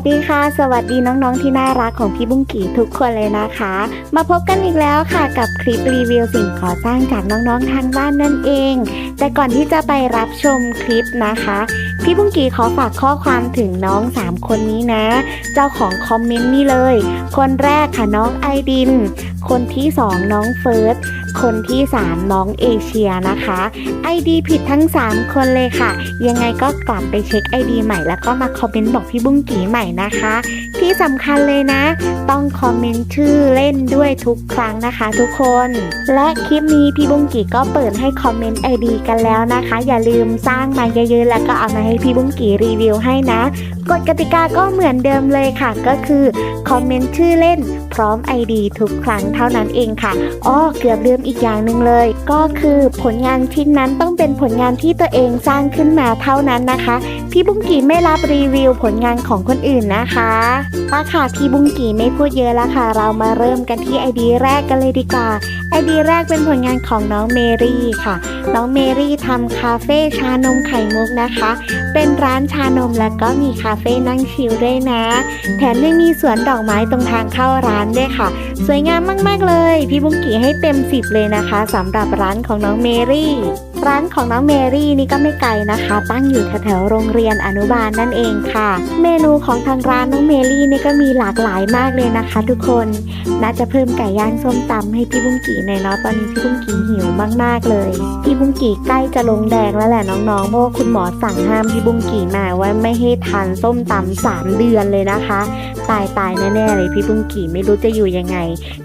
สดีค่ะ สวัสดีน้องๆที่น่ารักของพี่บุ้งกี่ทุกคนเลยนะคะ มาพบกันอีกแล้วค่ะกับคลิปรีวิวสิ่งก่อสร้างจากน้องๆทางบ้านนั่นเอง แต่ก่อนที่จะไปรับชมคลิปนะคะ พี่บุ้งกีขอฝากข้อความถึงน้อง 3 คนนี้นะ เจ้าของคอมเมนต์นี่เลย คนแรกค่ะน้องไอดิน คนที่ 2 น้องเฟิร์ส คนที่ 3 น้องเอเชียนะคะไอดีผิดทั้ง 3 คนเลยค่ะ ยังไงก็กลับไปเช็คไอดีใหม่แล้วก็มาคอมเมนต์บอกพี่บุ้งกีใหม่นะคะ ที่สำคัญเลยนะ ต้องคอมเมนต์ชื่อเล่นด้วยทุกครั้งนะคะทุกคน และคลิปนี้พี่บุ้งกีก็เปิดให้คอมเมนต์ ID กันแล้วนะคะ อย่าลืมสร้างมาเยอะๆแล้วก็เอามาให้พี่บุ้งกีรีวิวให้นะกฎกติกาก็เหมือนเดิมเลยค่ะ ก็คือคอมเมนต์ชื่อเล่นพร้อม ID ทุกครั้งเท่านั้นเองค่ะ อ้อเกือบลืมอีกอย่างหนึ่งเลย ก็คือผลงานชิ้นนั้นต้องเป็นผลงานที่ตัวเองสร้างขึ้นมาเท่านั้นนะคะ พี่บุ้งกีไม่รับรีวิวผลงานของคนอื่นนะคะปาค่ะพี่บุ้งกี่ไม่พูดเยอะแล้วค่ะ เรามาเริ่มกันที่ ID แรกกันเลยดีกว่า ID แรกเป็นผลงานของน้องเมรี่ค่ะ น้องเมรี่ทำคาเฟ่ชานมไข่มุกนะคะ เป็นร้านชานมแล้วก็มีคาเฟ่นั่งชิลด้วยนะ แถมยังมีสวนดอกไม้ตรงทางเข้าร้านด้วยค่ะ สวยงามมากๆเลย พี่บุ้งกี่ให้เต็ม10เลยนะคะสำหรับร้านของน้องเมรี่ ร้านของน้องเมรี่นี่ก็ไม่ไกลนะคะ ตั้งอยู่แถวๆโรงเรียนอนุบาลนั่นเองค่ะ เมนูของทางร้านน้องเมรี่นี่ก็มีหลากหลายมากเลยนะคะ ทุกคนน่าจะเพิ่มไก่ย่างส้มตำให้พี่บุ้งกี่หน่อยเนาะตอนนี้พี่บุ้งกี่หิวมากๆเลย พี่บุ้งกี่ใกล้จะลงแดงแล้วแหละน้องๆเพราะว่าคุณหมอสั่งห้ามพี่บุ้งกี่มาว่าไม่ให้ทานส้มตำสามเดือนเลยนะคะ ตายตายแน่ๆเลยพี่บุ้งกี่ไม่รู้จะอยู่ยังไง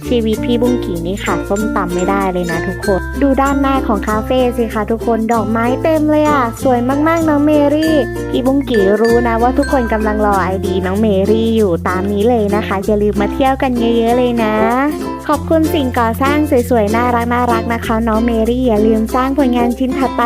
ชีวิตพี่บุ้งกี่นี่ขาดส้มตำไม่ได้เลยนะทุกคน ดูด้านหน้าของคาเฟ่สิคะทุกคนดอกไม้เต็มเลยอะ สวยมากๆน้องเมรี่พี่บุ้งกี่รู้นะว่าทุกคนกำลังรอไอดีน้องเมรี่อยู่ตามนี้เลยนะคะอย่าลืมมาเที่ยวกันเยอะๆเลยนะ ขอบคุณสิ่งก่อสร้างสวยๆน่ารักน่ารักนะคะ น้องเมรี่อย่าลืมสร้างผลงานชิ้นถัดไป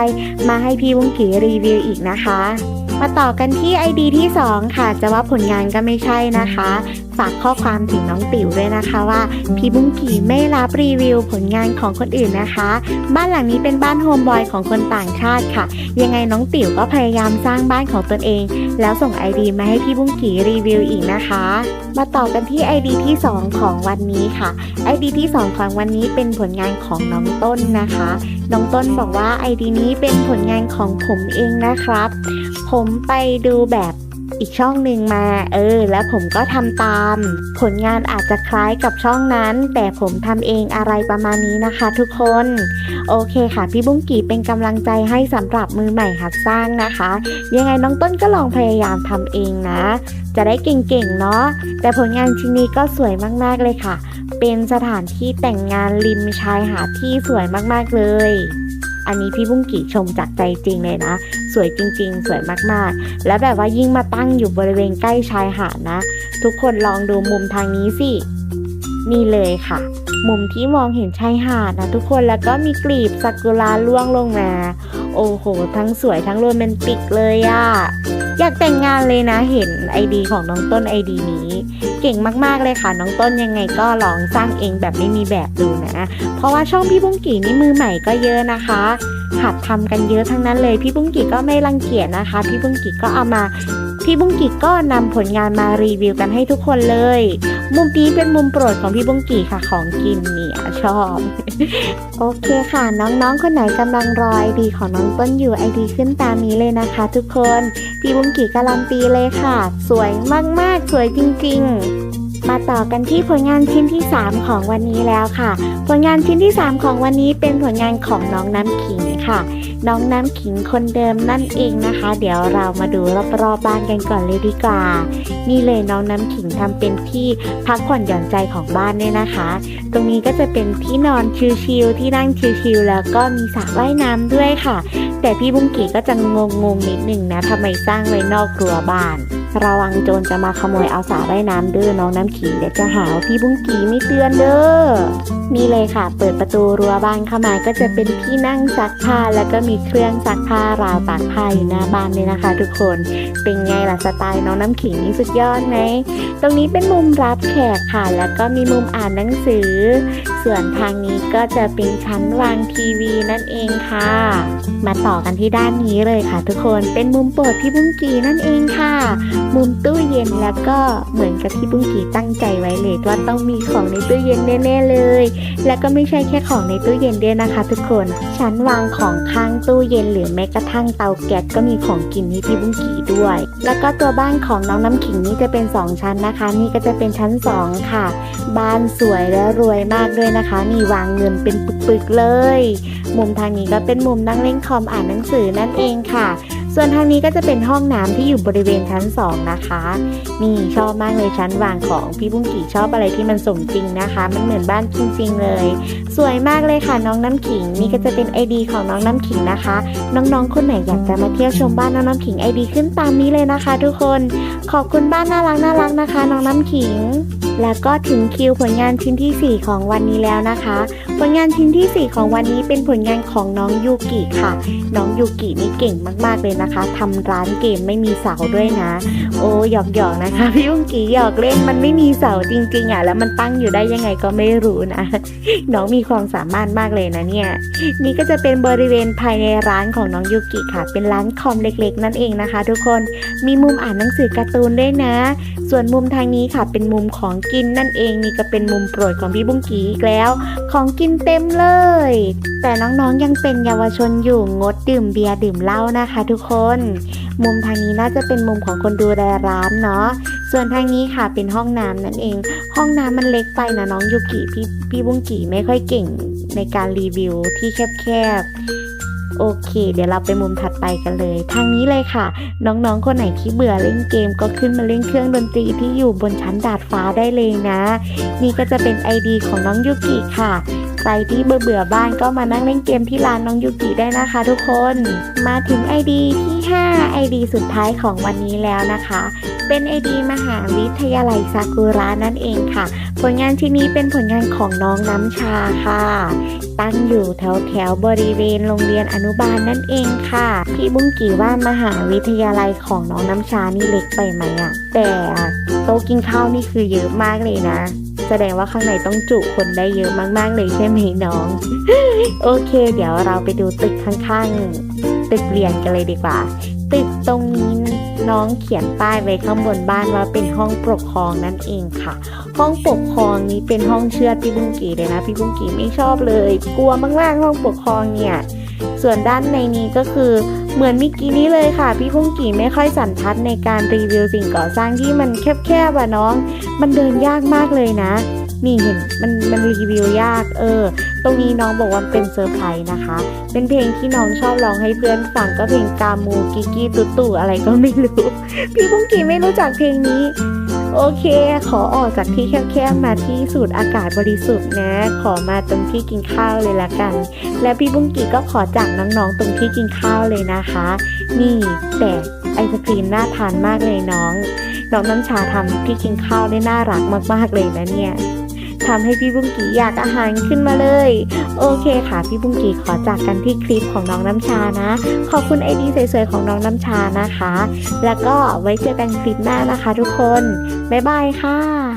มาให้พี่บุ้งกี่รีวิวอีกนะคะ มาต่อกันที่ ID ที่ 2 ค่ะ จะว่าผลงานก็ไม่ใช่นะคะ ฝากข้อความถึงน้องติ๋วด้วยนะคะว่า พี่บุ้งกี่ไม่รับรีวิวผลงานของคนอื่นนะคะ บ้านหลังนี้เป็นบ้านโฮมบอยของคนต่างชาติค่ะ ยังไงน้องติ๋วก็พยายามสร้างบ้านของตนเอง แล้วส่ง ID มาให้พี่บุ้งกี่รีวิวอีกนะคะ มาต่อกันที่ ID ที่ 2 ของวันนี้ค่ะ ID ที่ 2 ของวันนี้เป็นผลงานของน้องต้นนะคะ น้องต้นบอกว่า ID นี้เป็นผลงานของผมเองนะครับ ผมไปดูแบบอีกช่องหนึ่งมา เออ แล้วผมก็ทำตาม ผลงานอาจจะคล้ายกับช่องนั้น แต่ผมทำเองอะไรประมาณนี้นะคะทุกคน โอเคค่ะ พี่บุ้งกี่เป็นกำลังใจให้สำหรับมือใหม่หัดสร้างนะคะ ยังไงน้องต้นก็ลองพยายามทำเองนะ จะได้เก่งๆเนาะ แต่ผลงานชิ้นนี้ก็สวยมากๆเลยค่ะ เป็นสถานที่แต่งงานริมชายหาดที่สวยมากๆเลย อันนี้พี่บุ้งกี่ชมจากใจจริงเลยนะ สวยจริง ๆ สวยมากๆ แล้วแบบว่ายิ่งมาตั้งอยู่บริเวณใกล้ชายหาดนะ ทุกคนลองดูมุมทางนี้สิ นี่เลยค่ะ มุมที่มองเห็นชายหาดนะทุกคนแล้วก็มีกลีบซากุระล่วงลงมา โอ้โห ทั้งสวยทั้งโรแมนติกเลยอะอยากแต่งงานเลยนะเห็นไอดีของน้องต้นไอดีนี้ เก่งมากๆเลยค่ะน้องต้นยังไงก็ลองสร้างเองแบบไม่มีแบบดูนะ เพราะว่าช่องพี่บุ้งกี่นี่มือใหม่ก็เยอะนะคะหัดทำกันเยอะทั้งนั้นเลยพี่บุ้งกี่ก็ไม่รังเกียจนะคะ พี่บุ้งกี่ก็เอามา พี่บุ้งกีก็นำผลงานมารีวิวกันให้ทุกคนเลย มุมนี้เป็นมุมโปรดของพี่บุ้งกีค่ะของกินเนี่ยชอบ โอเคค่ะ น้องๆ คนไหนกำลังรอไอดีของน้องต้นอยู่ไอดีขึ้นตามนี้เลยนะคะ ทุกคน พี่บุ้งกีการันตีเลยค่ะ สวยมากๆ สวยจริง ๆ มาต่อกันที่ผลงานชิ้นที่ 3 ของวันนี้แล้วค่ะ ผลงานชิ้นที่ 3 ของวันนี้เป็นผลงานของน้องน้ำขิงค่ะ น้องน้ำขิงคนเดิมนั่นเองนะคะ เดี๋ยวเรามาดูรอบๆบ้านกันก่อนเลยดีกว่า นี่เลยน้องน้ำขิงทำเป็นที่พักผ่อนหย่อนใจของบ้านเนี่ยนะคะ ตรงนี้ก็จะเป็นที่นอนชิลๆที่นั่งชิลๆแล้วก็มีสระว่ายน้ำด้วยค่ะ แต่พี่บุ้งกีก็จะงงๆนิดหนึ่งนะทำไมสร้างไว้นอกรั้วบ้าน ระวังโจรจะมาขโมยเอาสระว่ายน้ำเด้อน้องน้ำขิงเดี๋ยวจะหาว่าพี่บุ้งกีไม่เตือนเด้อนี่เลยค่ะ เปิดประตูรั้วบ้านเข้ามาก็จะเป็นที่นั่งซักผ้า แล้วก็มีเครื่องซักผ้าราวตากผ้าอยู่หน้าบ้านเลยนะคะ ทุกคนเป็นไงล่ะสไตล์น้องน้ำขิงนี่สุดยอดไหมตรงนี้เป็นมุมรับแขกค่ะ แล้วก็มีมุมอ่านหนังสือ ส่วนทางนี้ก็จะเป็นชั้นวางทีวีนั่นเองค่ะ มาต่อกันที่ด้านนี้เลยค่ะ ทุกคนเป็นมุมโปรดพี่บุ้งกีนั่นเองค่ะมุมตู้เย็นแล้วก็เหมือนกับที่บุ้งกีตั้งใจไว้เลยว่าต้องมีของในตู้เย็นแน่ๆเลย และก็ไม่ใช่แค่ของในตู้เย็นด้วยนะคะ ทุกคน ชั้นวางของข้างตู้เย็นหรือแม้กระทั่งเตาแก๊สก็มีของกินให้พี่บุ้งกีด้วย แล้วก็ตัวบ้านของน้องน้ำขิงนี่จะเป็น 2 ชั้นนะคะ นี่ก็จะเป็นชั้น 2 ค่ะ บ้านสวยและรวยมากด้วยนะคะนี่วางเงินเป็นปึกๆเลย มุมทางนี้ก็เป็นมุมนั่งเล่นคอมอ่านหนังสือนั่นเองค่ะ ส่วนทางนี้ก็จะเป็นห้องน้ำที่อยู่บริเวณชั้น 2 นะคะ นี่ชอบมากเลยชั้นวางของพี่บุ้งกี่ชอบอะไรที่มันสมจริงนะคะ มันเหมือนบ้านจริง ๆ เลย สวยมากเลยค่ะน้องน้ำขิง นี่ก็จะเป็นไอดีของน้องน้ำขิงนะคะ น้องๆคนไหนอยากจะมาเที่ยวชมบ้านน้องน้ำขิงไอดีขึ้นตามนี้เลยนะคะ ทุกคน ขอบคุณบ้านน่ารักน่ารักนะคะ น้องน้ำขิง แล้วก็ถึงคิวผลงานชิ้นที่ 4 ของวันนี้แล้วนะคะ ผลงานชิ้นที่ 4 ของวันนี้เป็นผลงานของน้องยูกิค่ะ น้องยูกินี่เก่งมากๆเลยนะคะทำร้านเกมไม่มีเสาด้วยนะ โอ้หยอกหยอกๆนะคะพี่ยุงกีหยอกเล่นมันไม่มีเสาจริงๆอะแล้วมันตั้งอยู่ได้ยังไงก็ไม่รู้นะ น้องมีความสามารถมากเลยนะเนี่ย นี่ก็จะเป็นบริเวณภายในร้านของน้องยูกิค่ะ เป็นร้านคอมเล็ก ๆ นั่นเองนะคะ ทุกคนมีมุมอ่านหนังสือการ์ตูนด้วยนะ ส่วนมุมทางนี้ค่ะเป็นมุมของกินนั่นเองนี่ก็เป็นมุมโปรดของพี่บุ้งกีอีกแล้ว ของกินเต็มเลย แต่น้องๆยังเป็นเยาวชนอยู่งดดื่มเบียร์ดื่มเหล้านะคะ ทุกคน มุมทางนี้น่าจะเป็นมุมของคนดูแลร้านเนาะส่วนทางนี้ค่ะเป็นห้องน้ำนั่นเอง ห้องน้ำมันเล็กไปนะน้องยูกิพี่พี่บุ้งกีไม่ค่อยเก่งในการรีวิวที่แคบๆโอเค เดี๋ยวเราไปมุมถัดไปกันเลย ทางนี้เลยค่ะ น้องๆ คนไหนที่เบื่อเล่นเกมก็ขึ้นมาเล่นเครื่องดนตรีที่อยู่บนชั้นดาดฟ้าได้เลยนะ นี่ก็จะเป็น ID ของน้องยูกิค่ะ ใครที่เบื่อเบื่อบ้านก็มานั่งเล่นเกมที่ร้านน้องยูกิได้นะคะทุกคน มาถึง ID ที่5 ID สุดท้ายของวันนี้แล้วนะคะ เป็น ID มหาวิทยาลัยซากุระนั่นเองค่ะ ผลงานที่นี้เป็นผลงานของน้องน้ำชาค่ะ ตั้งอยู่แถวแถวบริเวณโรงเรียนอนุบาลนั่นเองค่ะ พี่บุ้งกี่ว่ามหาวิทยาลัยของน้องน้ำชานี่เล็กไปไหมอะแต่โต๊ะกินข้าวนี่คือเยอะมากเลยนะ แสดงว่าข้างในต้องจุคนได้เยอะมากๆเลยใช่ไหมน้อง โอเค เดี๋ยวเราไปดูตึกข้างๆ ตึกเรียนกันเลยดีกว่า ตึกตรงนี้น้องเขียนป้ายไว้ข้างบนบ้านว่าเป็นห้องปกครองนั่นเองค่ะ ห้องปกครองนี้เป็นห้องเชือดพี่บุ้งกีเลยนะพี่บุ้งกีไม่ชอบเลย กลัวมากๆห้องปกครองเนี่ย ส่วนด้านในนี้ก็คือ เหมือนมิกี้นี้เลยค่ะ พี่พุ่งกีไม่ค่อยสันทัดในการรีวิวสิ่งก่อสร้างที่มันแคบๆอะน้อง มันเดินยากมากเลยนะ นี่เห็นมันมันรีวิวยากเออ ตรงนี้น้องบอกว่าเป็นเซอร์ไพรส์นะคะ เป็นเพลงที่น้องชอบร้องให้เพื่อนฟังก็เพลงกามูกิกี้ตุตุอะไรก็ไม่รู้ พี่พุ่งกีไม่รู้จักเพลงนี้ โอเค ขอออกจากที่แคบๆมาที่สูดอากาศบริสุทธิ์นะ ขอมาตรงที่กินข้าวเลยละกัน และพี่บุ้งกีก็ขอจากน้องๆตรงที่กินข้าวเลยนะคะ นี่แต่ไอศครีมน่าทานมากเลยน้อง น้องน้ำชาทำที่กินข้าวได้น่ารักมากๆเลยนะเนี่ย ทำให้พี่บุ้งกีอยากอาหารขึ้นมาเลย โอเคค่ะ พี่บุ้งกีขอจากกันที่คลิปของน้องน้ำชานะ ขอบคุณไอดีสวยๆของน้องน้ำชานะคะ แล้วก็ไว้เจอกันคลิปหน้านะคะทุกคน บ๊ายบายค่ะ